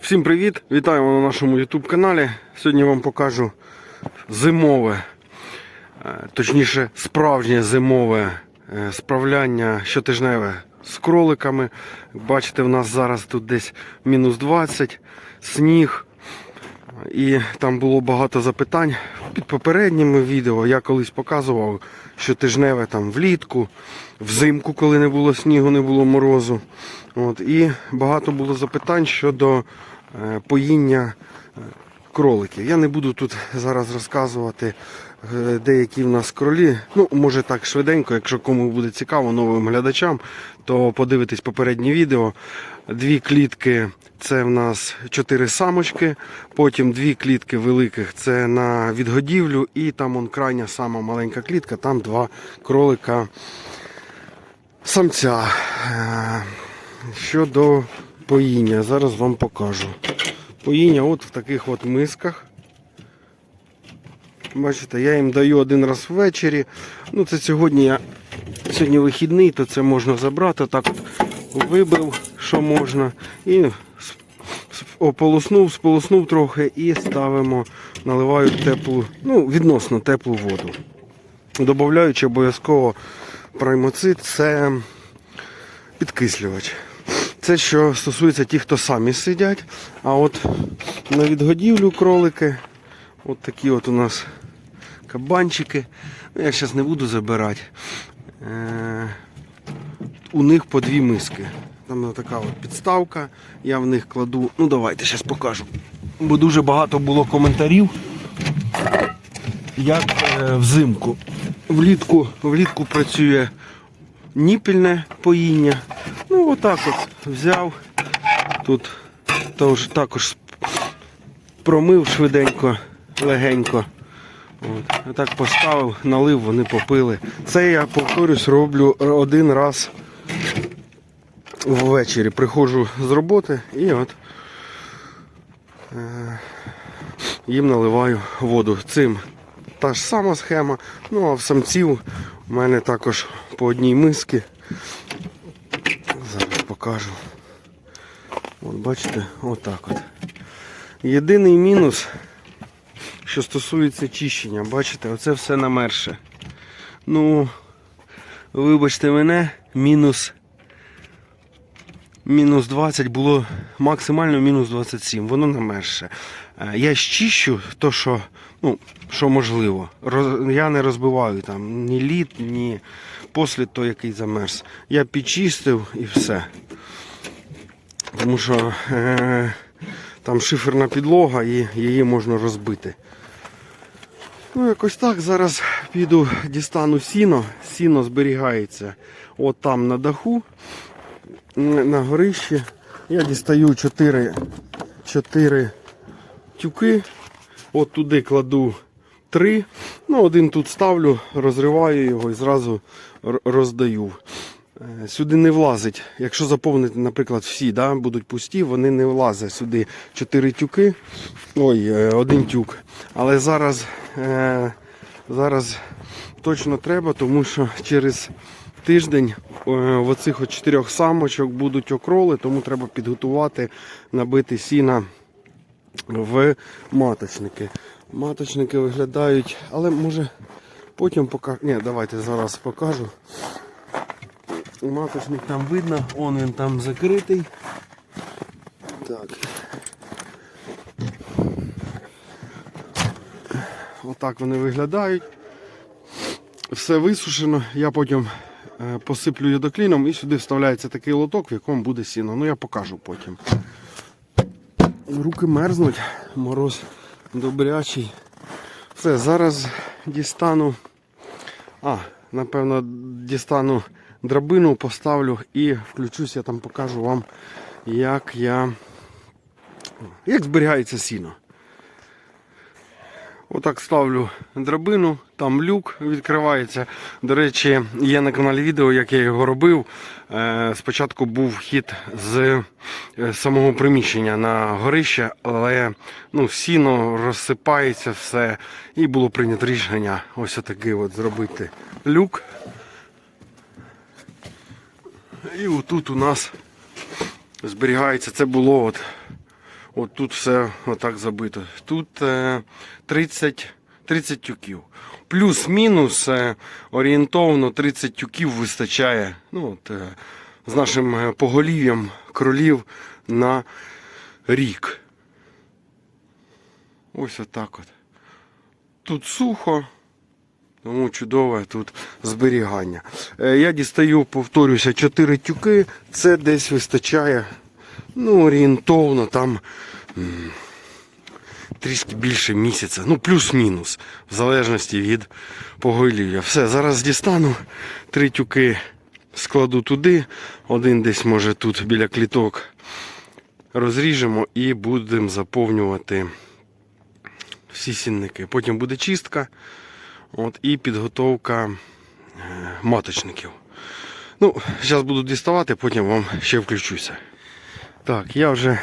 Всім привіт! Вітаємо на нашому YouTube каналі. Сьогодні вам покажу зимове, е, точніше, справжнє зимове е, справляння щотижневе з кроликами. Бачите, в нас зараз тут десь мінус 20, сніг. І там було багато запитань під попередніми відео. Я колись показував щотижневе там влітку, взимку, коли не було снігу, не було морозу. От, і багато було запитань щодо е, поїння е, кроликів. Я не буду тут зараз розказувати деякі в нас кролі. Ну, може так швиденько, якщо кому буде цікаво новим глядачам, то подивитись попереднє відео. Дві клітки це в нас чотири самочки, потім дві клітки великих це на відгодівлю, і там он крайня сама маленька клітка, там два кролика самця. Е, Щодо поїння, зараз вам покажу. Поїння от в таких от мисках. Бачите, я їм даю один раз ввечері. Ну, це сьогодні я сьогодні вихідний, то це можна забрати. Так от вибив, що можна. І ополоснув, сполоснув трохи і ставимо, наливаю теплу, ну, відносно теплу воду. Додаючи обов'язково праймоцит, це підкислювач. Це що стосується тих, хто самі сидять. А от на відгодівлю кролики, от такі от у нас кабанчики. Ну, я зараз не буду забирати. Е, у них по дві миски. Там така от підставка. Я в них кладу. Ну давайте зараз покажу. Бо дуже багато було коментарів. Як е, взимку. Влітку, влітку працює ніпільне поїння. Ну, отак от взяв. Тут також промив швиденько, легенько. От. Так поставив, налив, вони попили. Це я, повторюсь, роблю один раз ввечері. Приходжу з роботи і от е, їм наливаю воду. Цим та ж сама схема. Ну а в самців у мене також по одній мисці. Зараз покажу. От бачите, отак от. Єдиний мінус, що стосується чищення, бачите, оце все намерше. Ну, вибачте мене, мінус. Мінус 20 було максимально мінус 27, воно намерше. Е, Я щищу то, що, ну, що можливо. Роз, я не розбиваю там ні лід, ні послід той, який замерз. Я підчистив і все. Тому що е, там шиферна підлога і її можна розбити. Ну, якось так. Зараз піду дістану сіно. Сіно зберігається от там на даху, на горищі. Я дістаю 4, 4 тюки. От туди кладу 3. Ну, один тут ставлю, розриваю його і зразу роздаю. Е, Сюди не влазить. Якщо заповнити, наприклад, всі да, будуть пусті, вони не влазять сюди 4 тюки. Ой, е, один тюк. Але зараз, е, зараз точно треба, тому що через тиждень в оцих от чотирьох самочок будуть окроли, тому треба підготувати, набити сіна в маточники. Маточники виглядають, але може потім покажу. Ні, давайте зараз покажу. Маточник там видно, он він там закритий. Так. Отак вони виглядають. Все висушено, я потім е, посиплю йодокліном і сюди вставляється такий лоток, в якому буде сіно. Ну я покажу потім. Руки мерзнуть, мороз добрячий. Все, зараз дістану. А, напевно, дістану драбину, поставлю і включусь, я там покажу вам, як я. Як зберігається сіно. Отак ставлю драбину, там люк відкривається. До речі, є на каналі відео, як я його робив. Е, Спочатку був вхід з е, самого приміщення на горище, але ну, сіно розсипається все. І було прийнято рішення ось отакий от зробити люк. І отут у нас зберігається, це було от От тут все отак забито. Тут е, 30, 30 тюків. Плюс-мінус е, орієнтовно 30 тюків вистачає ну, от, е, з нашим поголів'ям кролів на рік. Ось отак от. Тут сухо, тому чудове тут зберігання. Е, Я дістаю, повторюся, 4 тюки. Це десь вистачає ну, орієнтовно там трішки більше місяця. Ну, плюс-мінус, в залежності від поголів'я. Все, зараз дістану три тюки складу туди, один десь може тут біля кліток розріжемо і будемо заповнювати всі сінники. Потім буде чистка от, і підготовка е, маточників. Ну, зараз буду діставати, потім вам ще включуся. Так, я вже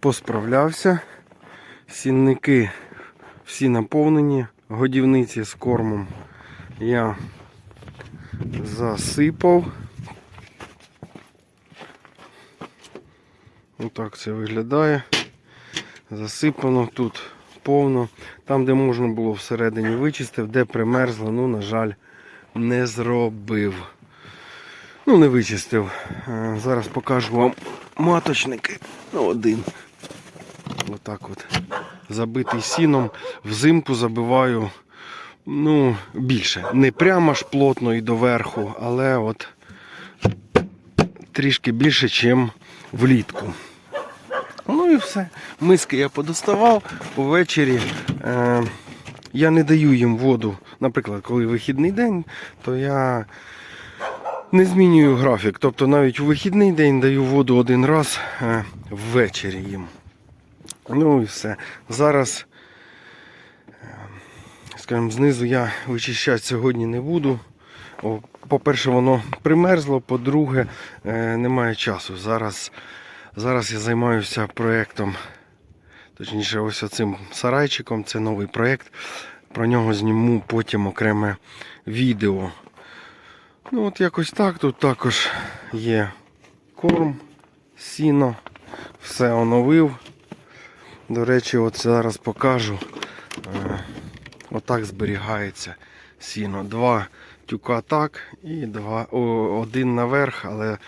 посправлявся. Сінники всі наповнені, годівниці з кормом я засипав. Отак це виглядає. Засипано тут повно. Там, де можна було всередині вичистив, де примерзло, ну, на жаль, не зробив. Ну, не вичистив. Е, Зараз покажу вам маточники. Ну, один. Отак от. Забитий сіном. Взимку забиваю ну, більше. Не прямо ж плотно і доверху, але от трішки більше, ніж влітку. Ну і все. Миски я подоставав. Увечері е, я не даю їм воду. Наприклад, коли вихідний день, то я не змінюю графік. Тобто навіть у вихідний день даю воду один раз е, ввечері їм. Ну і все. Зараз, е, скажімо, знизу я вичищати сьогодні не буду. По-перше, воно примерзло, по-друге, е, немає часу. Зараз, зараз я займаюся проєктом, точніше, ось оцим сарайчиком. Це новий проєкт. Про нього зніму потім окреме відео. Ну от якось так. Тут також є корм, сіно, все оновив. До речі, от зараз покажу. Е, Отак зберігається сіно. Два тюка так і два, о, один наверх, але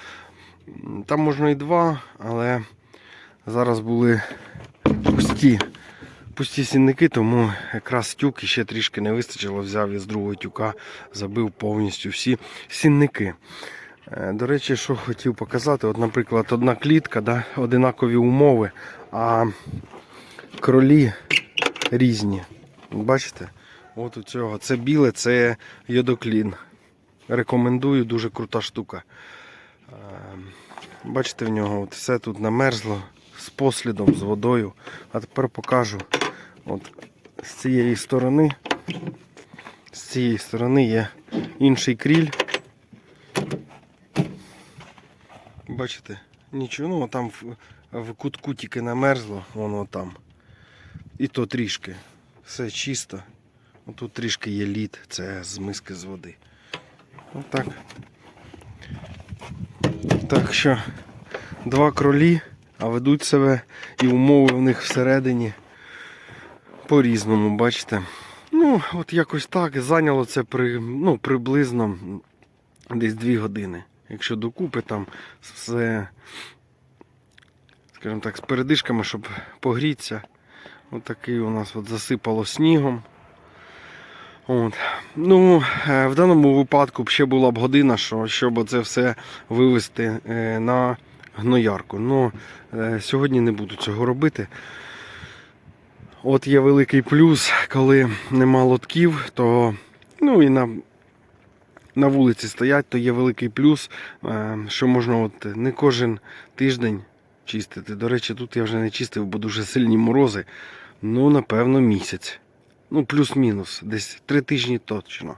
там можна і два, але зараз були пусті, пусті сінники, тому якраз тюк ще трішки не вистачило, взяв із другого тюка, забив повністю всі сінники. Е, До речі, що хотів показати, от, наприклад, одна клітка, да, одинакові умови, а кролі різні. Бачите? От у цього. Це біле, це йодоклін. Рекомендую, дуже крута штука. Бачите, в нього от все тут намерзло з послідом, з водою. А тепер покажу. От з цієї сторони. З цієї сторони є інший кріль. Бачите? Нічого, ну там в, в кутку тільки намерзло, воно там. І то трішки. Все чисто. Тут трішки є лід, це з миски з води. Отак. Так що два кролі, а ведуть себе і умови в них всередині по-різному, бачите. Ну, от якось так. Зайняло це при, ну, приблизно десь 2 години. Якщо докупи там все, скажімо так, з передишками, щоб погрітися. Отакий у нас от засипало снігом. От. Ну, е, в даному випадку ще була б година, що, щоб це все вивезти е, на гноярку. Ну, е, сьогодні не буду цього робити. От є великий плюс, коли нема лотків, то ну і на, на вулиці стоять, то є великий плюс, що можна от не кожен тиждень чистити. До речі, тут я вже не чистив, бо дуже сильні морози. Ну, напевно, місяць. Ну, плюс-мінус, десь три тижні точно.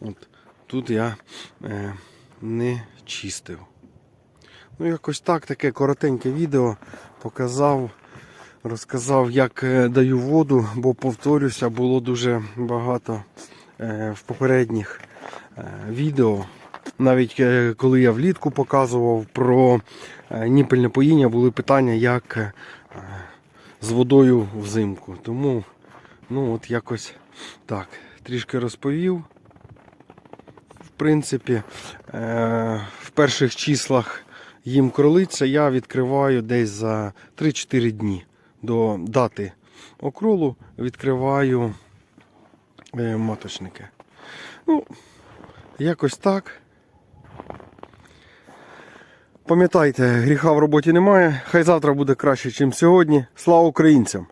От, тут я е, не чистив. Ну, якось так, таке коротеньке відео показав, розказав, як е, даю воду, бо повторюся, було дуже багато е, в попередніх е, відео. Навіть е, коли я влітку показував про е, ніпельне поїння, були питання, як з водою взимку. Тому, ну от якось так, трішки розповів. В принципі, е, в перших числах їм кролиця я відкриваю десь за 3-4 дні до дати окролу відкриваю е, маточники. Ну, якось так. Пам'ятайте, гріха в роботі немає. Хай завтра буде краще, ніж сьогодні. Слава українцям!